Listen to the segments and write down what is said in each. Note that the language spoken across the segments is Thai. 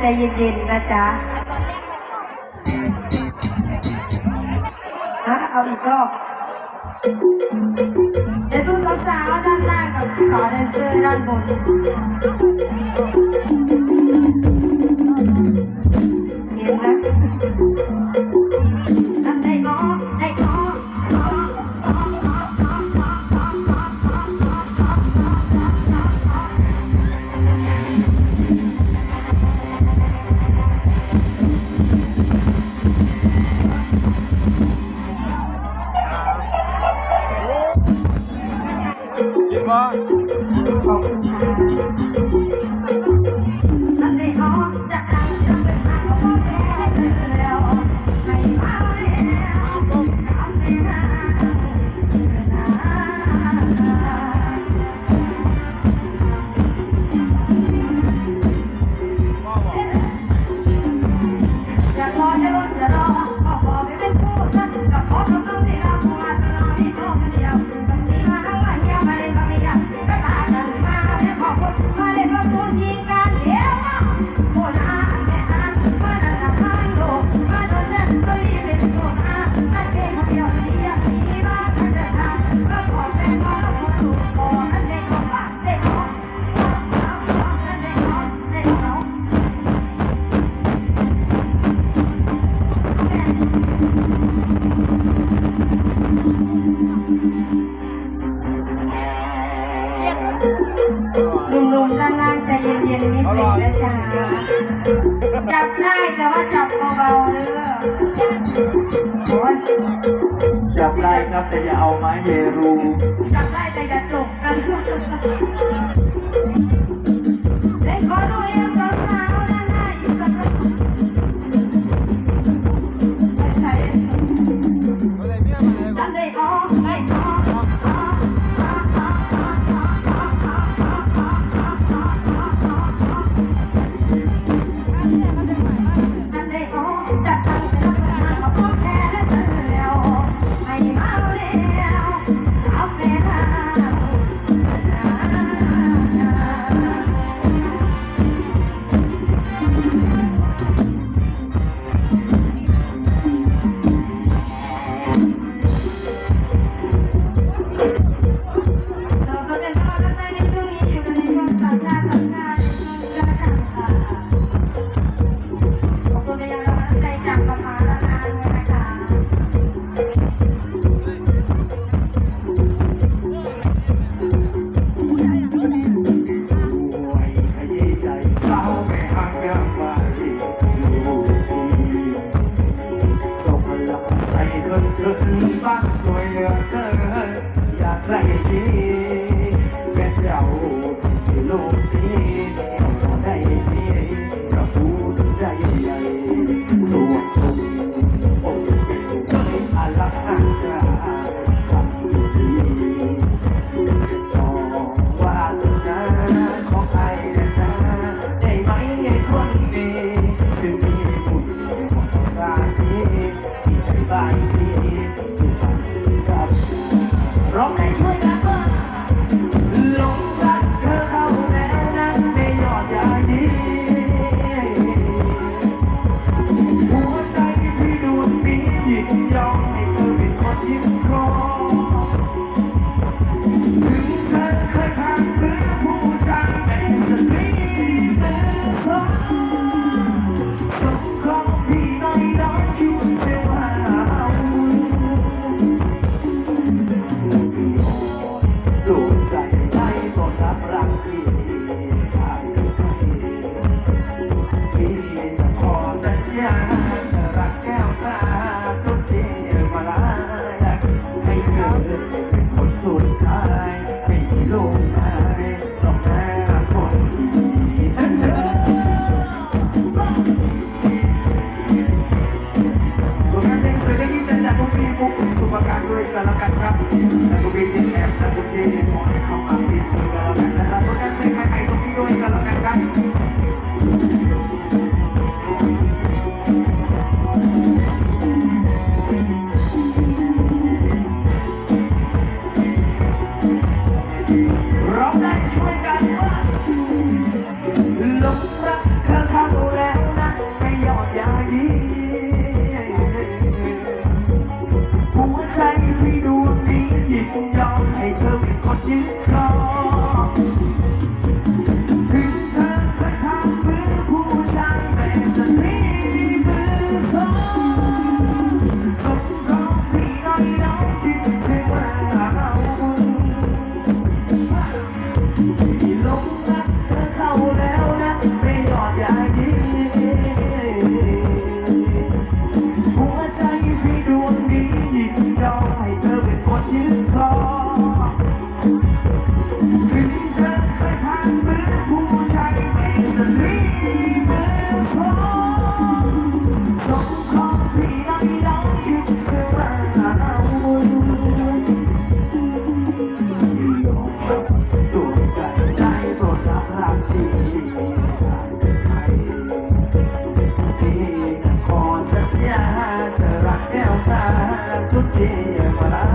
ใจเย็นๆนะจ๊ะนะเอาอีกรอบเดี๋ยวดูสาวๆด้านล่ากับสาวแดนเซอร์ด้านบนเย็นนะ บอขอบคุณค่ะอันไหนอ๋อจะทำจะเป็างขอแม่ จ๊ะจับได้แต่ว่าจับเบาๆเด้อโอ๊ยจับได้ครับแต่อย่าเอาไม้เฮรูจับได้แต่อย่าจุกัน บ้านนี้ที่ร้องได้ช่วยกันบ้างลงรักเธอเข้าแน่นั้นในอดีตหัวใจที่ดวงนี้หยิบยอมให้เธอเป็นคนยิ้ Yeah. ทุกทีมา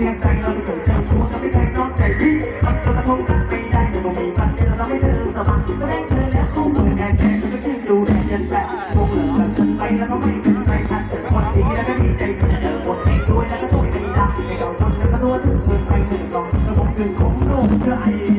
เสียใจเราไม่เคยเจอชู้จะไม่แทงนอกใจพี่มันจะกระทงกันไม่ได้แต่เรามีปัญญาเราไม่เจอสบายก็ได้เธอแล้วคงเหมือนแน่แน่ก็ไม่คิดดูแน่ยันแต่คงเหลือแบบฉันไปแล้วก็ไม่เป็นไรนะแต่คนดีแล้วก็ดีใจเพื่อนเดินคนที่ช่วยแล้วก็ช่วยดีได้ในเราจนกระทั่งตัวถึงเพื่อนไปหนึ่งกองกระบอกหนึ่งของโลกเชื่อไ